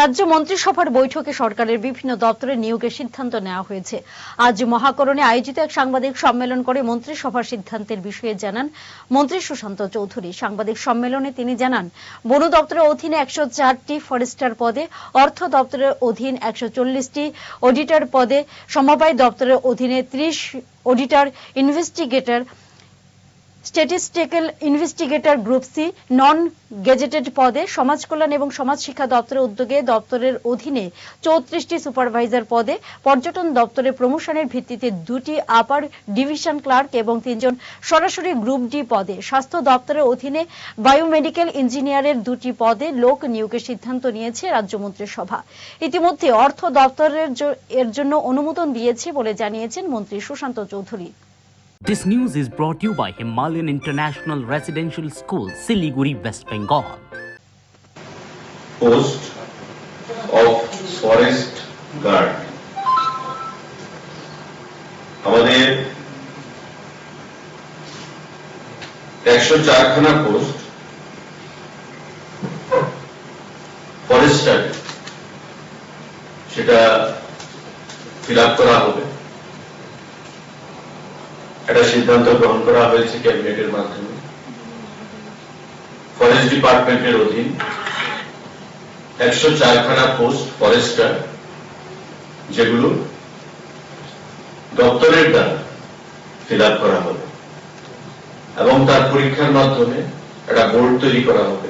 রাজ্য মন্ত্রিসভার বৈঠকে সরকারের বিভিন্ন দপ্তরে নিয়োগের সিদ্ধান্ত নেওয়া হয়েছে। আজ মহাকরণে আয়োজিত এক সাংবাদিক সম্মেলন করে মন্ত্রিসভার সিদ্ধান্তের বিষয়ে জানান মন্ত্রী সুশান্ত চৌধুরী। সাংবাদিক সম্মেলনে তিনি জানান, বন দপ্তরের অধীনে একশো চারটি ফরেস্টার পদে, অর্থ দপ্তরের অধীন একশো চল্লিশটি অডিটর পদে, সমবায় দপ্তরের অধীনে ত্রিশ auditor, investigator statistical investigator group C non gazetted পদে সমাজ কল্যাণ এবং সমাজ শিক্ষা দপ্তরের উদ্যোগে দপ্তরের অধীনে চৌত্রিশটি সুপারভাইজার পদে পর্যটন দপ্তরে প্রমোশনের ভিত্তিতে দুটি আপার ডিভিশন ক্লার্ক এবং তিনজন সরাসরি গ্রুপ ডি পদে। স্বাস্থ্য দপ্তরের অধীনে বায়োমেডিক্যাল ইঞ্জিনিয়ারের দুটি পদে লোক নিয়োগের সিদ্ধান্ত নিয়েছে রাজ্য মন্ত্রিসভা। ইতিমধ্যে অর্থ দপ্তরের এর জন্য অনুমোদন দিয়েছে বলে জানিয়েছেন মন্ত্রী Sushant Chowdhury. This news is brought to you by Himalayan International Residential School, Siliguri, West Bengal. post of forest guard আমাদের একশো চারখানা পোস্ট ফরেস্টার সেটা ফিল করা হবে একটা সিদ্ধান্ত গ্রহণ করা হয়েছে ক্যাবিনেটের মাধ্যমে। ফরেস্ট ডিপার্টমেন্টের অধীন একশো চারখানা পোস্ট ফরেস্টার যেগুলো দপ্তরের দ্বারা ফিল করা হবে এবং তার পরীক্ষার মাধ্যমে একটা বোর্ড তৈরি করা হবে।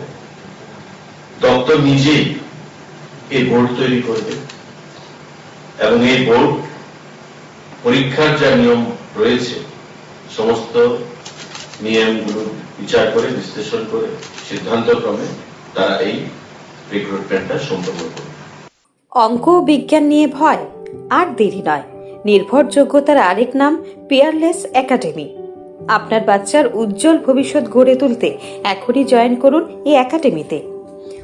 দপ্তর নিজেই এই বোর্ড তৈরি করবে এবং এই বোর্ড পরীক্ষার যা নিয়ম রয়েছে সমস্ত নিয়মগুলো বিচার করে, বিশ্লেষণ করে, সিদ্ধান্ত ক্রমে তারা এই রিক্রুটমেন্টটা সম্পন্ন করবে। অঙ্ক বিজ্ঞান নিয়ে ভয় আর দেরি নয়। নির্ভরযোগ্যতার আরেক নাম পিয়ারলেস একাডেমি আপনার বাচ্চার উজ্জ্বল ভবিষ্যৎ গড়ে তুলতে এখনই জয়েন করুন এই একাডেমিতে